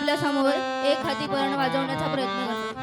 आपल्यासमोर एक हाती पर्ण वाजवण्याचा प्रयत्न करतो